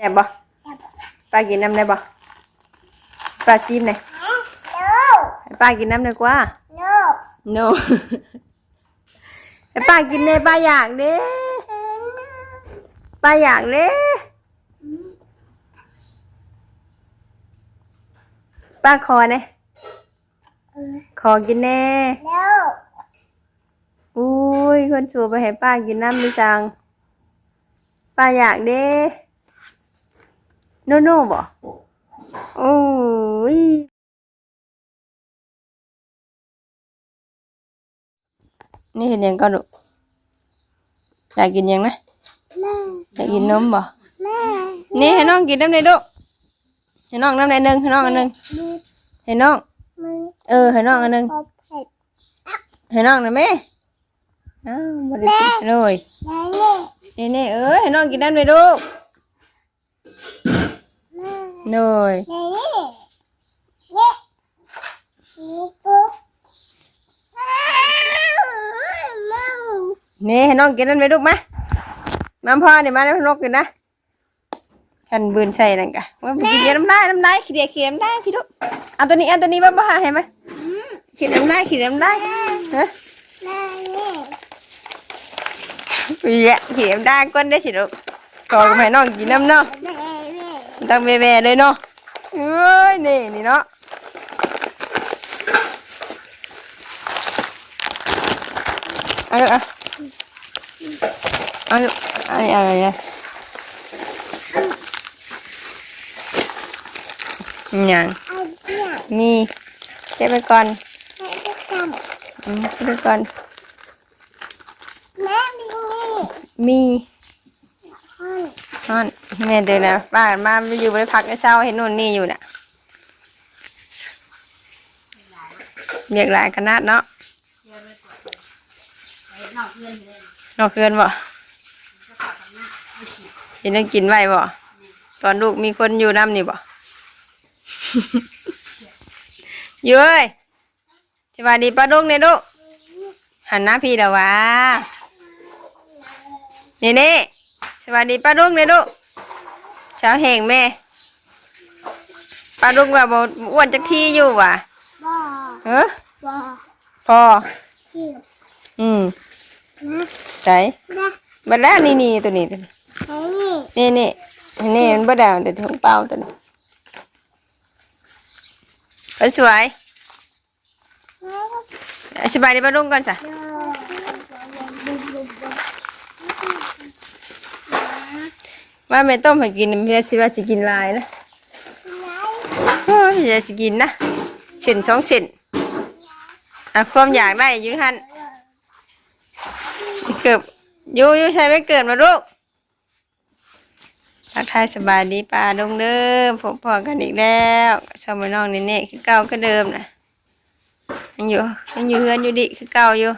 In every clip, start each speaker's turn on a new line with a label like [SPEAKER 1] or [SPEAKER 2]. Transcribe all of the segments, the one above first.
[SPEAKER 1] แซ่บบ่ป้ากินน้ำได้บ่ป้าซิมหน่อยให้ป้ากินน้ำหน่อยกว่า no ให้ป้ากินเด้ป้าอยากเด้ป้าอยากเด้ป้าคอเนี่ยขอกินแน่อุ้ยคนชัวไปให้ป้ากินน้ำดิจังป้าอยากเด้ โนโน่บ่โอ้ยนี่เห็นยังก็ดูอยากกินยังนะอยากกินนมบ่นี่ให้น้องกินน้ำในอยดูให้น้องน้ำในอยหนึ่งให้น้องอันหนึ่งให้น้องเออให้น้องอันหนึ่งให้น้องหน่อยไหมอ้าวบ่ได้กินเลยนี่นี่เอ้ยให้น้องกินน้ำในอ ยดูหน่อยนี่ให้น้องกินน้ำในอยดูกมามาพ่อเนี่ยมาให้น้องกินนะขันบืนใส่นั่นกะว่าไปกินน้ำลายน้ำลายขี้เดียขี้น้ำลายพี่ดูเอาตัวนี้เอาตัวนี้บ้าบ้าเห็นไหมขี้น้ำลายขี้น้ำลายเฮ้ยอะขี้น้ำลายก้นได้สิลูกก่อนให้น้องกินน้ำเนาะ ตั้งเบๆเลยเนาะเอ้ยนี่นี่เนาะเอาลูกเอาเอาลูกเอะไรอะไรเนี่ยยังมีเก็บไปก่อนอืมเก็บไปก่อน มี นอนแม่เดินนะบ้านมาไปอยู่บริพักในเช้าเห็นนู่นนี่อยู่น่ะเรียกหลายขนาดเนาะนอกเคือนบ่กินได้กินไว้บ่ตอนลูกมีคนอยู่น้ำนี่บ่ยู่เอ้ยสวัสดีป้าดุกเนี่ยลูกหันหน้าพี่เด้อวะนี่นี่ วัสดีป้าดุ้งเนี่ยลูกเช้าแห่งแม่ป้าดุ้งว่าบอ้วนจักที่อยู่ว่ะเออพออืมใจบัดแล้วนี่นี่ตัวนี้ตัวนี้นี่นี่นี่มันบ่ดาวเดี๋ยวถึงเป่าตัวนี้คนสวยสบายดีป้าดุ้งก่อนสะ ว่าไม่ต้มให้กินพี่สิว่าสิกินลายนะพี่จะสิกินนะเส้นสองเส้นอะความอยากได้อยืนหันเกือบยูยูใช้ไม่เกิดมาลูกทักทายสบายดีป้าดงเดิมพบพอกันอีกแล้วชาวบ้านน้องนี่เน่คือเก่าคือเดิมนะยังอยู่ยังอยู่เฮือนอยู่ดิคือเก่าอยู่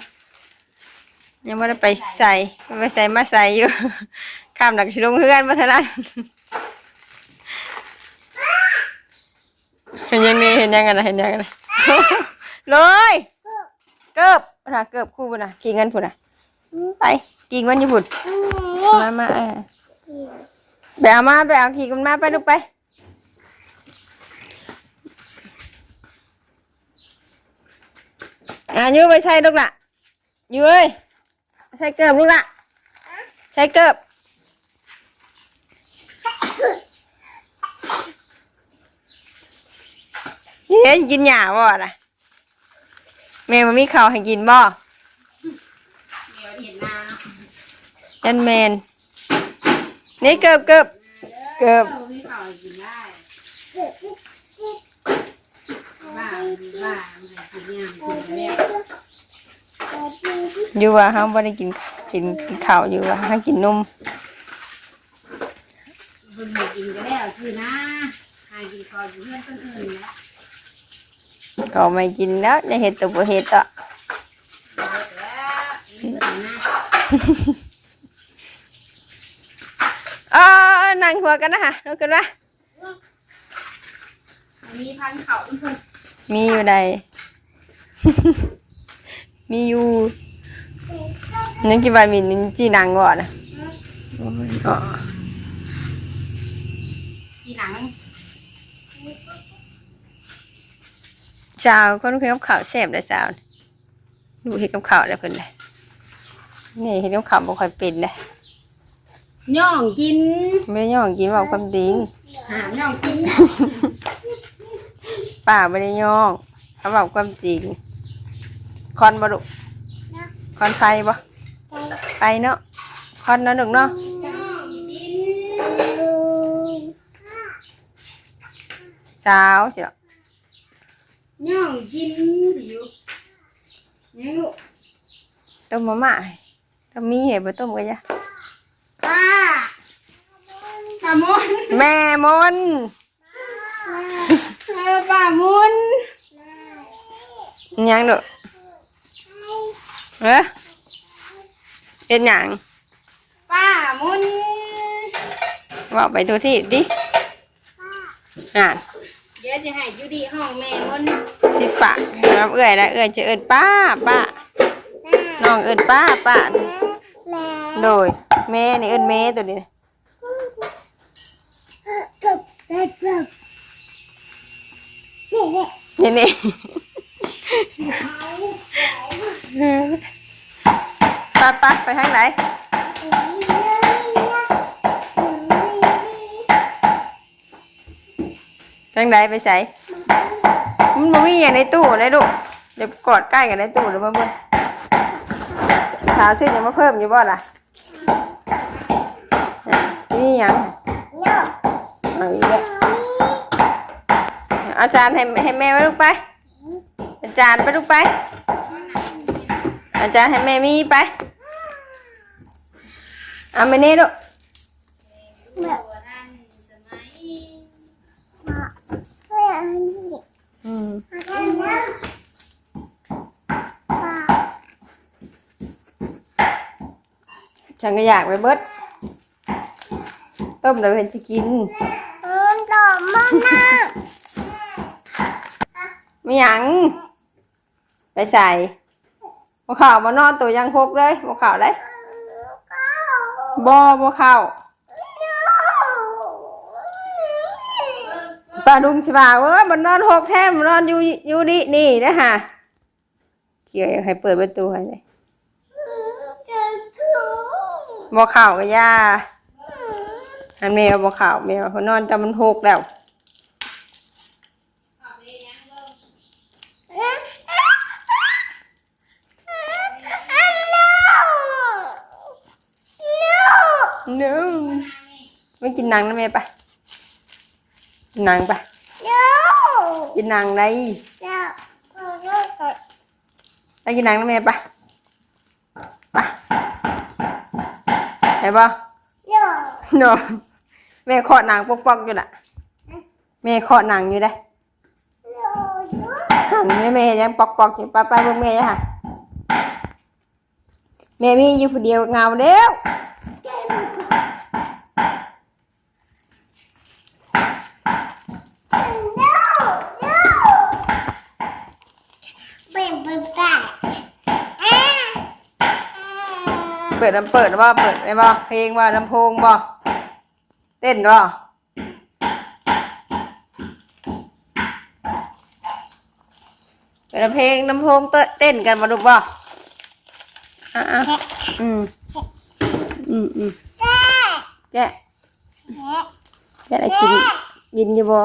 [SPEAKER 1] ยังไม่ได้ไปใส่ไปใส่มาใส่อยู่ ข้ามหลักชิลงเฮือนมาเท่านั้นเห็นยังนี่เห็นยังกันะเห็นยังกันะเลยเกิบนะเกิบคู่บุญนะกี่เงินพุ่นนะไปกี่เงินญี่ปุ่นมามาเออไปเอามาไปเอาขี่กันมาไปลูกไปอะยูไปใช่ลูกละยูเอ้ยใช่เกิบลูกละใช่เกิบ เฮ้ยกินหญ้าบ่ล่ะแม่บ่มีข้าวให้กินบ่ยันแมนนี่เกิบเกิบเกิบอยู่ว่าเฮาบ่ได้กินกินกินข้าวอยู่ว่าเฮากินนม
[SPEAKER 2] คนหนึ่งกิน ก็แล้วคือนะหากินคออยู่เพื่อนคนอื่นแล้ว
[SPEAKER 1] ก็ไม่กินแล้วจะเฮ็ดตัวบ่เฮ็ดอะ
[SPEAKER 2] แล้วนี่ก็นะ
[SPEAKER 1] อ๋อนั่งหัวกันนะฮะลุกกันว่า
[SPEAKER 2] มีพันเขาอีกคน
[SPEAKER 1] มีอยู่ใด มีอยู่นึกกี่วันมีนินจีนางก่อนนะอ๋อ
[SPEAKER 2] ที หนัง
[SPEAKER 1] ชาวคนเฮ็ดกับข้าวแซ่บได้สาวดูเฮ็ดกับข้าวแล้วเพิ่นเลยนี่เฮ็ดกับข้าวบ่ค่อยเป็นเลย
[SPEAKER 2] ย่องกิน
[SPEAKER 1] ไม่ได้ย่องกินเว้าความจริง
[SPEAKER 2] หามย่องกิน
[SPEAKER 1] ป้าไม่ได้ย่องเขาบอกความจริงคอนบ่ดุคอนไฟบ่ไปเนาะคอนเนาะดุเนาะ
[SPEAKER 2] ย่องกิน
[SPEAKER 1] เช้าสิเนาะ
[SPEAKER 2] ย่องกินสิอยู่ยังลูก
[SPEAKER 1] ต้มมาม่าให้ต้มมีเหตุบ่ต้มกันจ้ะ
[SPEAKER 2] ป้าป้ามุน
[SPEAKER 1] แม่มน
[SPEAKER 2] เออป้ามุน
[SPEAKER 1] อิหยังดุเอ้อเป็นหยัง
[SPEAKER 2] ป้ามุน
[SPEAKER 1] บอกไปดูที่ดิอ่าน
[SPEAKER 2] เดี๋ยวจะให้อยู่ดีห้องแม่มุน
[SPEAKER 1] ที่ปากน้ำเอื่อยนะเอื่อยจะเอินป้าป้าน้องเอินป้าป้าโดยแม่นี่เอินแม่ตัวนี้นะนี่นี่ป้าป้าไปทางไหน ทางไหนไปใส่มันบ่มีอย่างในตู้เลยลูกเดี๋ยวกอดใกล้กันในตู้เดี๋ยวมาเบิ่งสาวซื้อยังมาเพิ่มอยู่บ่ล่ะนี่ยังเอาอีกแล้วเอาจารย์ให้ให้แม่ไว้ลูกไปอาจารย์ไปลูกไป อาจารย์ให้แม่มีไปเอาไปนี่ลูก อืมฉันก็อยากไปเบิดต้มแล้วเห็นจะกินไม่หยัง ไปใส่บ่ข่าวมานอนตัวยังครบเลยบ่ข่าวเลยบ่บ่ข่าว ป้าดุงสิบ่าเว้ยมันนอนหกแท้มันนอนอยู่อยู่นี่นี่นะฮะเกี่ยวให้เปิดประตูให้เลยบ่ข่าวก็ย่าอันแมวบ่ข่าวแมวเขานอนแต่มันหกแล้ว no ไม่กินหนังนะแม่ปะกิ นหนังปะกินหนังได้ไปกินหนังนะแม่ปะปะไหนปะ no แม่ขอหนังปอกๆอยู่ล่ะแม่ขอหนังอยู่ได้หันแม่ยังปอกๆอยู่ไปไปเบิ่งแม่ยังค่ะแม่มีอยู่ผู้เดียวเหงาเด้ว เปิดลำเปิดว่าเปิดได้บ่เพลงว่าลำโพงบ่เต้นบ่เปิดลำเพลงลำโพงเต้นเต้นกันมาดูบ่อะอะอืมอืมอืมแกะแกะอะไรกินกินอยู่บ่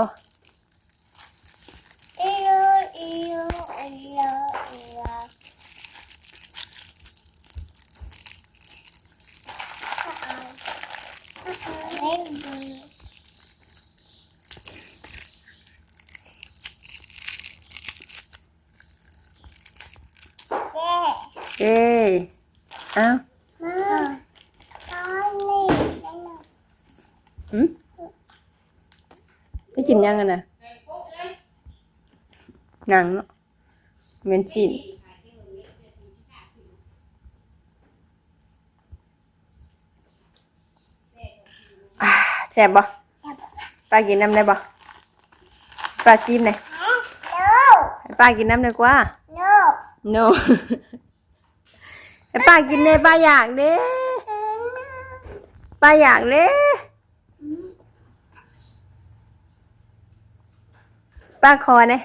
[SPEAKER 1] เอ้ยเอ้า หืมได้กินยังกันนะหนังเนาะเหม็นชิ้นอ่าแซ่บบ่ป้ากินน้ำได้บ่ป้าชิมหน่อยให้ป้ากินน้ำได้กว่า no ให้ป้ากินเลยป้าอยากเด้ป้าอยากเด้ ป้าคอเนี่ย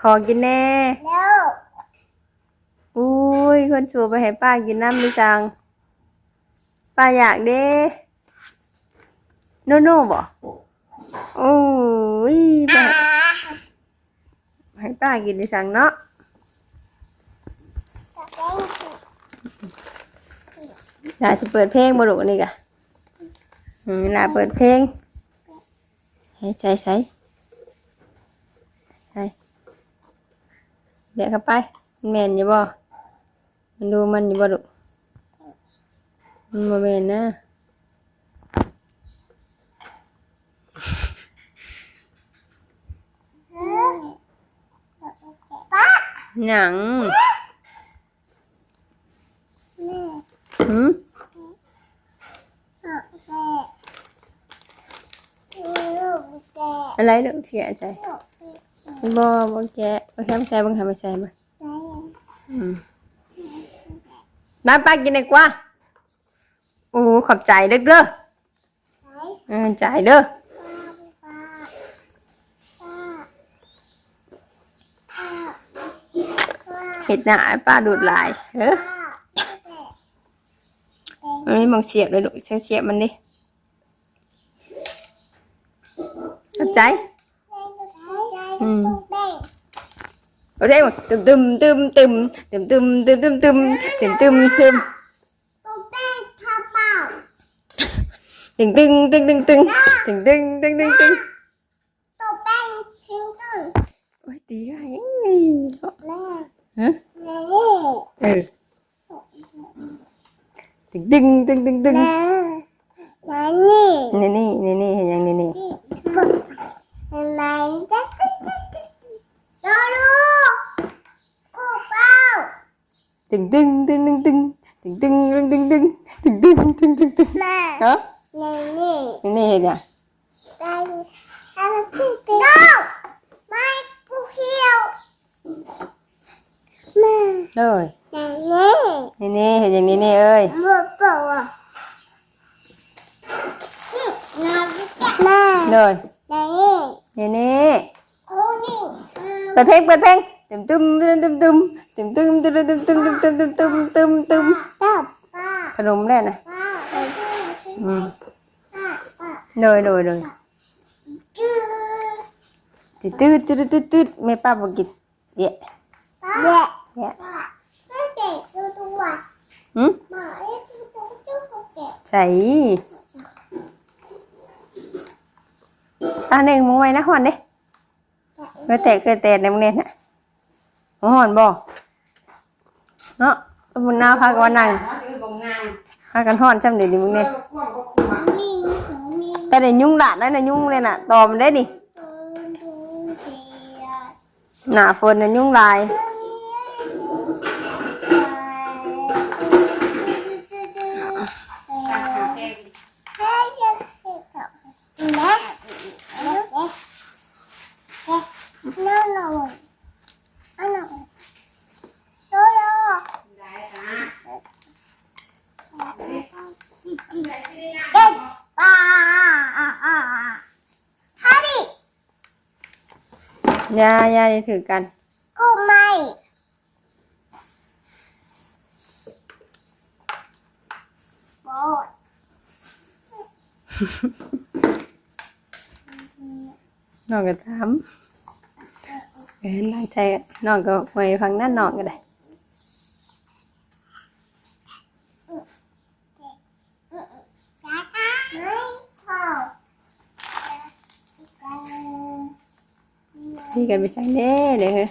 [SPEAKER 1] ขอกินแน่
[SPEAKER 3] แล้ว
[SPEAKER 1] อุ้ยคนชัวไปให้ป้ากินน้ำดิจัง ป้าอยากเด้โนโน่บ่โอ้ยป้าให้ป้ากินดิจังเนาะ
[SPEAKER 3] จะเป็น
[SPEAKER 1] อยากจะเปิดเพลงบ่ลูกนี่กะอืมเวลาเปิดเพลงให้ใช้ใช้ ใช้เดี๋ยวเข้าไปมันแมนอยู่บ่มันดูมันอยู่บ่ลูกมันบ่แมนนะหยังหืม
[SPEAKER 3] แม่ลูกแก
[SPEAKER 1] อะไรลูกเสียใจ บ่บ่แกะบ่แคมใส่บ่ทำใส่บ่
[SPEAKER 3] ใจ
[SPEAKER 1] อืมมาป้ากินดีกว่าโอ้ขอบใจเด้อเด้อ
[SPEAKER 3] ใจ
[SPEAKER 1] เออใจเด้อ
[SPEAKER 3] ป้าป้าป้า
[SPEAKER 1] เห็ดหนาป้าดูดลายเออ
[SPEAKER 3] ป้า
[SPEAKER 1] มันไม่มองเสียบเลยลูกเสียบเสียบมันดิขอบใจ
[SPEAKER 3] อืม
[SPEAKER 1] เอาได้หมดตึมตึมตึมตึมตึมตึมตึมตึมตึมตึมตึมตึม
[SPEAKER 3] ตุ๊กแป้งทำเตึ
[SPEAKER 1] งตึงตึงตึงตึงตึงตึงตึงตึงตึง
[SPEAKER 3] ตึงตึง
[SPEAKER 1] ตึงตึงตึง
[SPEAKER 3] แม่
[SPEAKER 1] ฮะ
[SPEAKER 3] แม่นี่
[SPEAKER 1] นี่นี่เห็นยัง
[SPEAKER 3] แม่แม่พี่เป็นโดไม่กูเขียวแม่
[SPEAKER 1] เลย
[SPEAKER 3] แม่นี่
[SPEAKER 1] นี่นี่เห็นอย่างนี้นี่เอ้ย
[SPEAKER 3] หมดเปล่าอะนี่น้ำแม่
[SPEAKER 1] เลย
[SPEAKER 3] แม่นี่
[SPEAKER 1] นี่นี่
[SPEAKER 3] กูนี่
[SPEAKER 1] เปิดเพลงเปิดเพลงตึมตึมตึมตึมตึมตึมตึมตึมตึมตึมตึมตึมตึมตึมตึมตึม
[SPEAKER 3] ป้าป้า
[SPEAKER 1] ขนมแน่นะอืมเลยเลยเลย
[SPEAKER 3] จื้อ
[SPEAKER 1] ตืดตืดตืดตืดตืดแม่ป้าบอกกินเยะ
[SPEAKER 3] ป้าแม่
[SPEAKER 1] เยะ
[SPEAKER 3] แม่เด็กดูตัว
[SPEAKER 1] หืม
[SPEAKER 3] หมาเล็กดูตัวเจ้าเด็ก
[SPEAKER 1] ใส่อันหนึ่งมึงไว้นะหอนเด้เกยแตกเกยแตกในมึงเนี่ยนะหอนบ่ เนาะมึงน้าพากันว่านั่ง
[SPEAKER 2] เนาะจะเป็นกองงาน
[SPEAKER 1] พากันหอนช่ำเดี๋ยวนี้มึงเนี่ย
[SPEAKER 2] กว้างก็กว้าง
[SPEAKER 3] มีมี
[SPEAKER 1] แต่ได้ยุ่งหลานได้ในะยุ่งเลยน่ะตอมนได้ดิ
[SPEAKER 3] ตัวดูเสีย
[SPEAKER 1] หน้าฝนน่ะยุ่งหลาย
[SPEAKER 3] ยา
[SPEAKER 1] อยาได้ถือกัน
[SPEAKER 3] กูไม่บอด
[SPEAKER 1] น้องก็ถามเอ็นตั้งใจน้องก็ไปฟังนั่นน้องก็ได้ กันไปใช้
[SPEAKER 3] แน่เลยเฮ้ย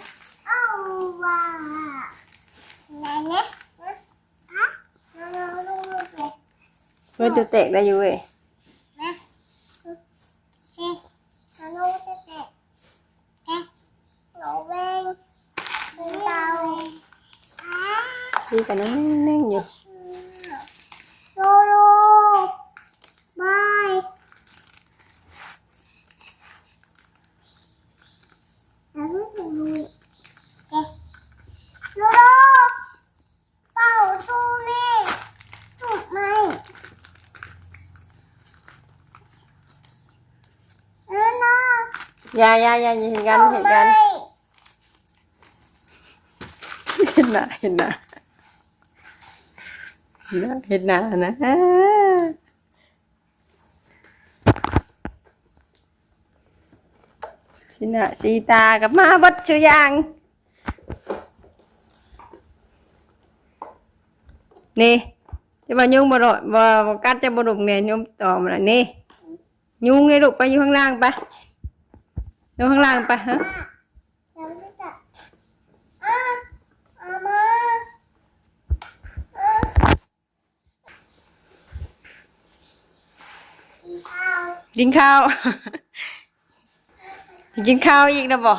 [SPEAKER 1] เพื่อจะแตกได้อยู่เว้ย
[SPEAKER 3] ดีกั
[SPEAKER 1] นนั่งๆอยู่
[SPEAKER 3] ยา
[SPEAKER 1] ยายายเห็นกันเห็นกัน เห็นหน้าเห็นหน้าเห็นหน้านหน้านะสีหน้าสีตากับมาบดชื่อยางนี่จะมายุ่งบ่ดอกบ่กัดจะบ่ดุกเนี่ยยุ่งต่อมาแล้วนี่ยุ่งเลยลูกไปอยู่ข้างล่างไป อยู่ข้างล่างไปฮะ
[SPEAKER 3] ยังไม่จับอะเอามาอะกินข้าว
[SPEAKER 1] กินข้าวกินข้าวอีกนะบ่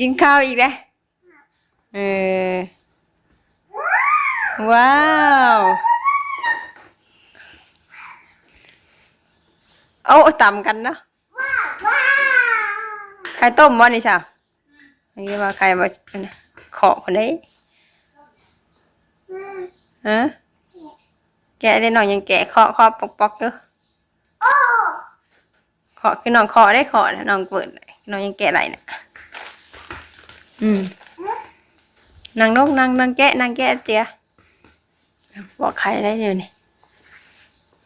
[SPEAKER 1] กินข้าวอีกนะเออว้าวเอาต่ำกันเนาะ
[SPEAKER 3] ว้าว
[SPEAKER 1] ไข่ต้มวะนี่สาวอันนี้ว่าไข่มาขอคนนี้
[SPEAKER 3] อืม
[SPEAKER 1] ฮะแกะได้หน่อยยังแกะเคาะเคาะปอกปอกๆเด้อ
[SPEAKER 3] โอ้
[SPEAKER 1] เคาะคือน้องเคาะได้เคาะนะน้องเปิดได้น้องยังแกะไรน่ะอืมนางนกนางนางแกะนางแกะเจียบอกใครได้เดี๋ยวนี้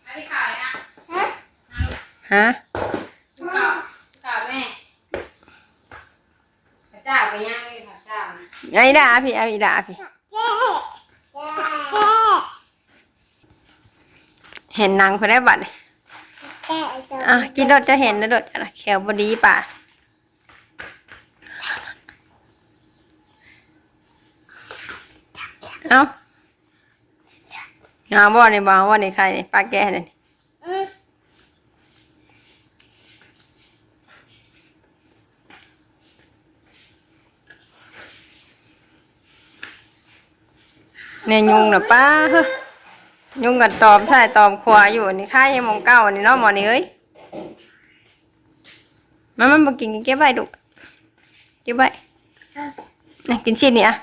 [SPEAKER 2] อันนี้ข่าวเลยนะ
[SPEAKER 3] ฮะ
[SPEAKER 1] ฮะ
[SPEAKER 2] ข่าวข่าวแม่พระเจ้าไปย่างเลยพระเจ้า นะ
[SPEAKER 1] ไอ้ด่าพี่ไอ้ด่าพี่
[SPEAKER 3] แก่แก่
[SPEAKER 1] เห็นนางคนได้บัตร
[SPEAKER 3] แก่ตัว
[SPEAKER 1] อะกินรถจะเห็นนะรถจะนะแขวบดีป่ะเอาเอาบ่นี่บ่บ่นี่ใครนี่ปลาแก่นี่
[SPEAKER 3] อืม
[SPEAKER 1] เนี่ยุงนะป้ายุงกันตอมใช่ตอมขวาอยู่นี่ค่ายยังมองเก้านี่เนาะหมอนี่เอ้ยมันมันมากินกินเก็บไว้ดุเก็บไว้นะกินชิ้นนี่อะ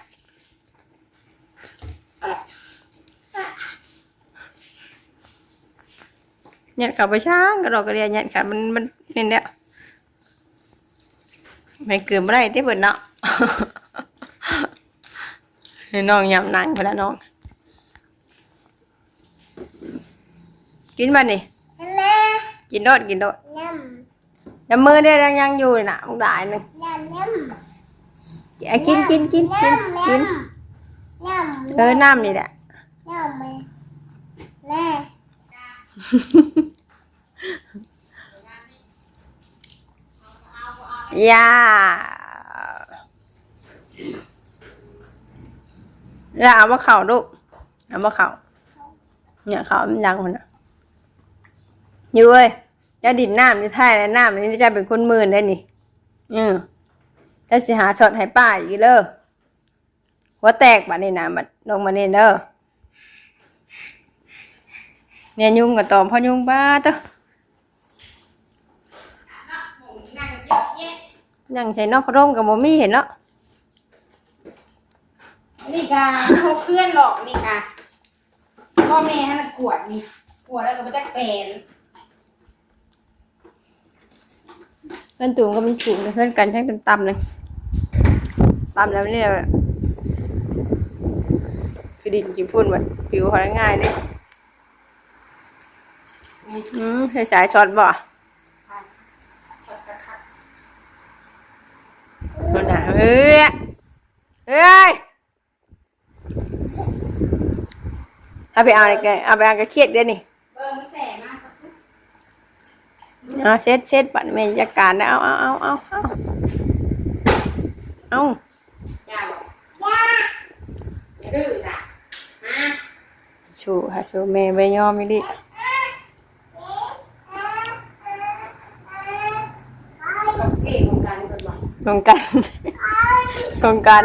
[SPEAKER 1] เนี่ยกับไปช้างกระดอกกระเดียเนี่ยค่ะมันมันนี่เนี่ยไม่เกินไม่ได้ที่เปิดเนาะ น้องยำนางไปแล้วน้อง กินบ้านี่
[SPEAKER 3] แม่
[SPEAKER 1] กินโดดกินโดด
[SPEAKER 3] น้
[SPEAKER 1] ยำมือได้ยังยังอยู่น่ะมึงได้หนึ่งำ
[SPEAKER 3] น้ำน้ำ
[SPEAKER 1] ไอ้กินกินกินกินกิน
[SPEAKER 3] น้ำ
[SPEAKER 1] เออน้ำนี่แหละ
[SPEAKER 3] น้ำแม่แม่
[SPEAKER 1] ยา แล้วเอามาเข่าลูกเอามาเข่าเนี่ยเข่ามันยังคนน่ะอยู่เว้ยจะดินน้ำจะท่ายแล้วน้ำนี่จะเป็นคนมื่นได้นี่อืมจะสิหาช็อตให้ป้าอีกเด้อหัวแตกบัดนี่นะบัดลงมานี่เด้อเนี่ยยุงกับตอมพ่อยุงบ้าเต้อ
[SPEAKER 2] ผมนั่งเยอะแยะ
[SPEAKER 1] ยังใช้นอกพระร่มกับบ่มีเห็นเนาะ
[SPEAKER 2] นี่กาเขาเคลื่อนหรอกนี่กาพ่อแม่ให้มันกวดนี่กวดแล้วก็มาจะแปลน
[SPEAKER 1] เพื่อนตูงก็มันสูงเพื่อนกันใช้กันตำเลยตำแล้วเนี่ยคือดินจีพุ่นแบบผิวเขาได้ง่ายเลยอืมใช้สายช็อตบ่นั่นน่ะเอ้ยเอ้ย เอาไปเอาอะไรแกเอาไปเอากระเคียดเดี๋ยวนี่
[SPEAKER 2] เบอร์มันแสบมาก
[SPEAKER 1] เอาเช็ดเช็ดปัดเมนจัดการนะเอาเอาเอาเอาเอาเอา
[SPEAKER 2] ยาบอก
[SPEAKER 3] ย่า
[SPEAKER 2] อย่าดื้อจ้ะมา
[SPEAKER 1] ชูค่ะชูเมย์ไปยอมไม่ดิ
[SPEAKER 2] เขาเก่งของกันเป็นบอก
[SPEAKER 1] ตรงกันตรงกัน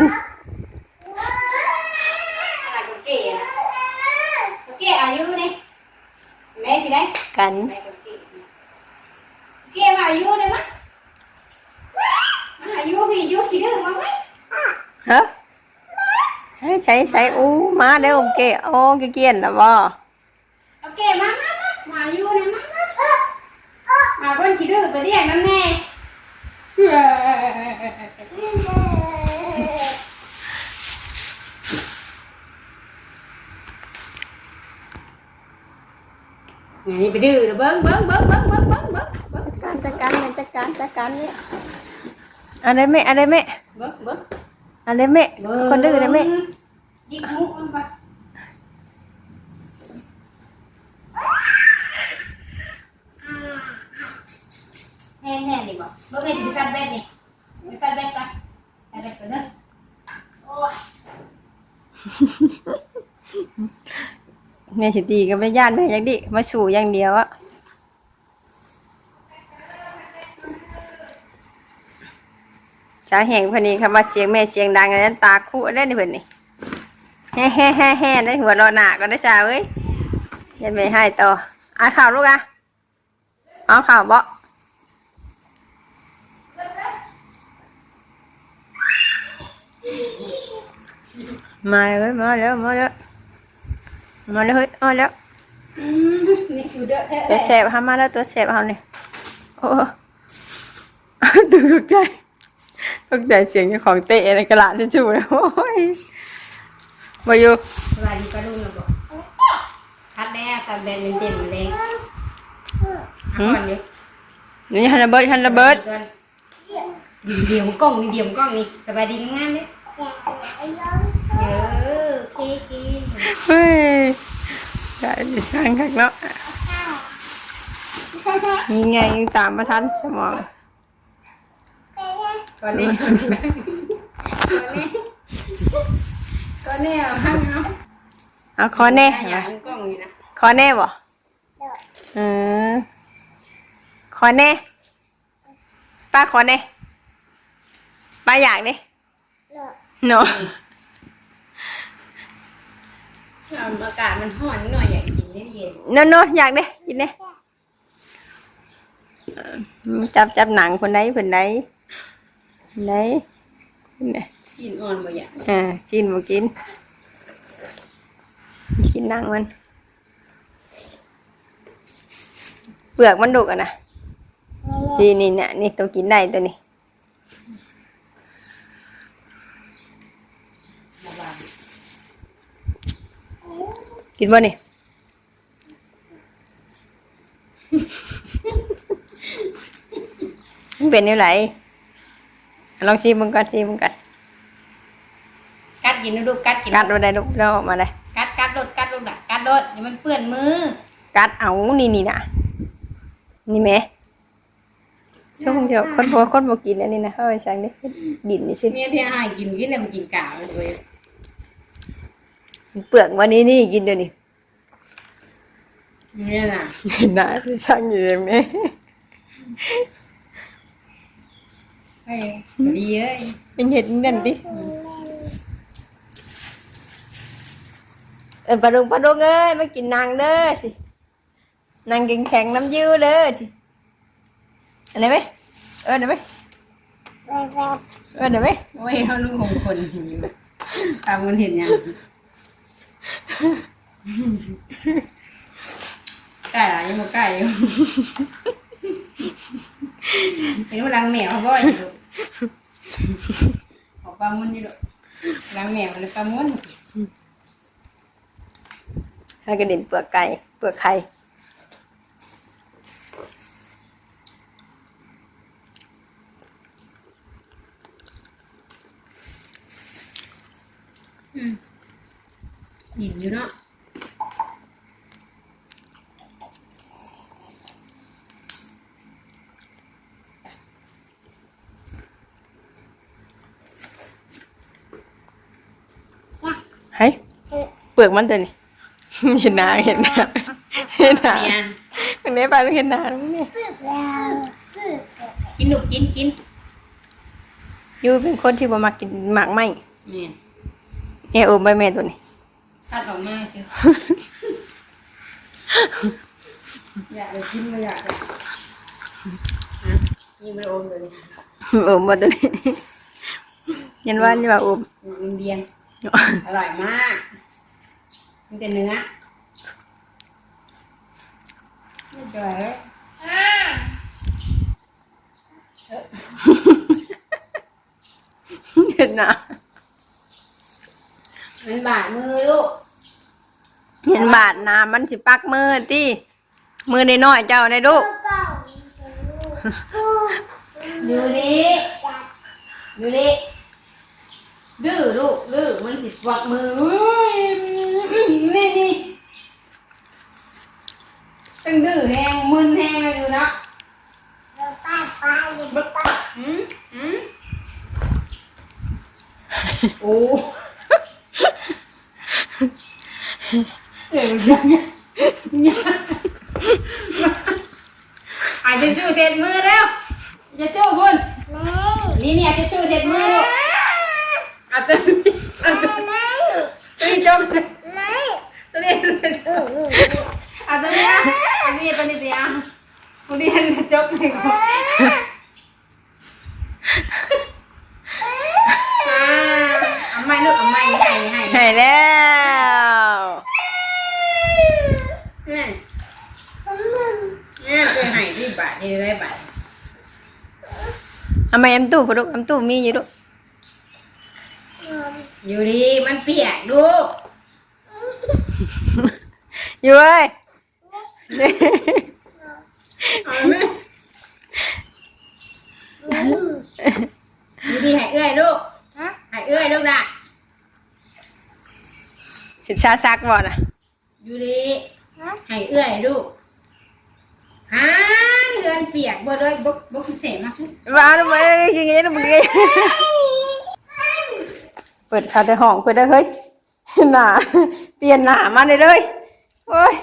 [SPEAKER 2] kia ở dưới đi lấy gì đấy กัน kia vào dưới đây mắt nó ở dưới vì dưới chỉ đưa mà mắt
[SPEAKER 1] ฮะให้ใช้ใช้อู้มาเด้อโอเคโอ้เกเกียนนะบ่
[SPEAKER 2] ok má má má mà dưới này má má mà con chỉ đưa cái điện nó nè นกี่ดื้อไปเรียกนั่นแน่นี่ไปดื้อเบิ้งเบิ้งเบิ้งเบิ้งเบิ้งเบิ้งเบิ้งเบิ้ง
[SPEAKER 1] การจัดการจัดการจัดการเนี่ยอะไรแม่อะไรแม่
[SPEAKER 2] เบิ้งเบิ้ง
[SPEAKER 1] อะไรแม่คนดื้อเลยแม่
[SPEAKER 2] ยิงมุกมันก่อนแน่แน่นี่บอกเบิ้งเป็นดิซันเบนนี่ดิซันเบนก่อนใส่เบนก่อนเด้อโอ้ย
[SPEAKER 1] แม่สิตีก็ไม่ย่านแม่ยังดิมาสู่อย่างเดียวอะสาแห่งพอนี้คำว่าเสียงแม่เสียงดังอันนั้นตาคู่ได้ในเพิ่อนนี่แฮ่แฮ่แฮ่แฮ่ได้หัวเรอหนาก็ได้ชาเว้ยยันไม่ให้ต่ออ่านข่าวลูกอะเอาข่าวบ่มาเลยเว้ยมาแล้วมาแล้ว มาแล้วเฮ้ยมาแล้ว
[SPEAKER 2] นี่คือเด้อแท้
[SPEAKER 1] ตัวแสบทำมาแล้วตัวแสบเอาเนี่ยโอ้ตื่นตกใจตกใจเสียงเจ้าของเตะในกระดาษทิชชู่เลยโอ้ยมาอยู่
[SPEAKER 2] สบายดีป้าลุงนะบอกคัดแน่คัดแบนเป็นเด่นเลยอะก่อนอยู่
[SPEAKER 1] นี่ฮันระเบิดฮันระเบิด
[SPEAKER 2] เดี๋ยวกล้องนี่เดี๋ยวกล้องนี่สบายดีงามเลยเออโอเคโอ เค
[SPEAKER 1] เฮ้ยได้ดิช่างคักเนาะนี่ไงยังตามมาทันสมอง
[SPEAKER 2] ก่อนนี้ก่อนนี้ก่อนนี้เอาข้างเนาะ
[SPEAKER 1] เอาคอแน่
[SPEAKER 2] อย่าเอากล้องนี่นะ
[SPEAKER 1] คอแน่บ่เออคอแน่ป้าคอแน่ป้าอยากดิเนาะ
[SPEAKER 2] เอาอากาศมันร้อนหน่อยอยากกินเย็น
[SPEAKER 1] โนโนอยากเด้กินเด้เออจับจับหนังคนใดคนใดคนใดคนใด
[SPEAKER 2] ๆกินอ่อนบ่อยาก
[SPEAKER 1] อ่ากินบ่กิน กินหนังมัน เปลือกมันดุกอะนะนี่นี่เนี่ยนี่ตัวกินได้ตัวนี้
[SPEAKER 2] ระวัง
[SPEAKER 1] กินบ่นี่มันเป็นยังไงลองชิมมึงก่อนชิมมึงก่อน
[SPEAKER 2] กัดกินดูกัดกิน
[SPEAKER 1] กัดมาได้ลูกเราออกมาได้
[SPEAKER 2] กัดกัดโดดกัดโดดน่ะกัดโดดอย่ามันเปื้อนมือ
[SPEAKER 1] กัดเอานี่นี่นะนี่แหม่ช่วงเดียวคนพอคนบ่กินอันนี้นะเข้าไปสั่งดิดินนี่สิ
[SPEAKER 2] เมียที่ให้กินกินแล้วมันกินกาวเลย
[SPEAKER 1] เปลือกวันนี้นี่กินเดี๋ยวนี้
[SPEAKER 2] เนี่ยน่ะ
[SPEAKER 1] เห็นหน้าที่ช่างอยู่เลยแม่
[SPEAKER 2] เฮ้ยดีเอ้ย
[SPEAKER 1] ยังเห็นนั่นดิเออปลาดุงปลาดุงเอ้ยมากินนางเด้อสินางแข็งแข็งๆน้ำยืดเด้อสิอันไหนไหมเออเดี๋ยวไหมเออเดี๋ยวไหม
[SPEAKER 2] โอ้ยเขาลูกของคนอยู่ตามมันเห็นยัง ไก่อะยังบ่ไก่อยู่เห็นว่ารังแมวบ่อยอยู่ออกปลามุนอยู่ดอกรังแมวเลยปลามุน
[SPEAKER 1] ให้กระเด็นเปลือกไก่ เปลือกไข่
[SPEAKER 2] อืม เห็นอยู่เนาะ
[SPEAKER 1] ให้เปลือกมันตัวนี้เห็นหน้าเห็นหน้าเห็นหน้า
[SPEAKER 2] เนี่ย
[SPEAKER 1] อันนี้ปลาเห็นหน้าแล้วนี่
[SPEAKER 2] กินลูกกินกิน
[SPEAKER 1] ยูเป็นคนที่บ่มักกินหมากไหม
[SPEAKER 2] เนี่ย
[SPEAKER 1] เออโอมใบแม่ตัวนี้
[SPEAKER 2] ตัดออกมาเชียว อยากเลยกินไม่อยากเลยฮะนี่ไม่อมเลย
[SPEAKER 1] โอมบ่ตัวนี้ยันว่านี่ว่าโอม
[SPEAKER 2] อินเดียนอร่อยมากมันเป็นเนื้อไม่อร่อยเลยเออ
[SPEAKER 1] นะ
[SPEAKER 2] มันบาดมือลูก
[SPEAKER 1] เห็นบาดน้ำมันสิปักมือที่มือในน้อยๆเจ้าในลูก
[SPEAKER 2] อยู่นี่อยู่นี่ดื้อลูกดื้อมันสิวักมือเฮ้ยนี่นี่ตั้งดื้อแหงมึนแหงเลยอยู่เนาะหืมหืมโอ้ อาจจะจูเสร็จมือแล้วจะจู้พุ่นนี่นี่ยจะจูเสร็จมือลูกอาตัวนี้เอาตัวนี้จบตัวนี้อาตัวนี้อาตัวนี้ตัวนี้เดียวตัวนี้จบเลยกูอ่าเอาไม่ลูกเอาไม่ให้ให้
[SPEAKER 1] ให้แล้ว
[SPEAKER 2] นั่นนี่เคยให้ ที่บาทที่ได้บาท
[SPEAKER 1] เอามาแอมตู้ปะลูกแอมตู้มีอยู่ลูก
[SPEAKER 2] อยู่ดีมันเปียกลูก
[SPEAKER 1] อยู่เว้ย
[SPEAKER 2] เอาไหมอยู่ดีให้เอื้อยลูกให้เอื้อยลูกนะ
[SPEAKER 1] เห็นชาซักบ่น่ะ
[SPEAKER 2] อยู่ดีให้เอื้อยลูก ฮะเรือนเปียกบ่ด้วยบ่บ่คือเสมาก
[SPEAKER 1] ว้าวมากินงี้นะมึงกินเปิดเข้าแต่ห้องเปิดได้เฮ้ยหนาเปลี่ยนหนามาเลยเลยโอ้ย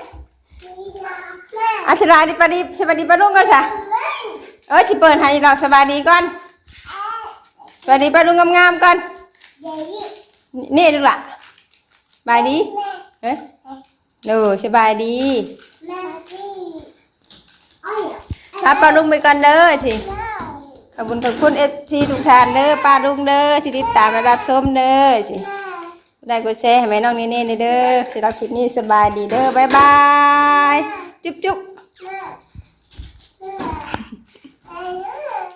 [SPEAKER 1] อาชราดิปดีสวัสดีปาลุงก่อนจ้ะเอ้ยสิเปิดให้เราสบายดีก่อนสวัสดีปาลุงงามๆก่อนนี่ดูล่ะบายดีเอ้ยดูสบายดี ครับป้าลุงไปก่อนเด้อสิขอบคุณขอบคุณเอฟซีทุกท่านเด้อป้าลุงเด้อที่ติดตามระดับชมเด้อสิได้กดแชร์ให้แม่น้องเน่เน่เด้อสิเราคลิปนี้สบายดีเด้อบายบายจุ๊บจุ๊บ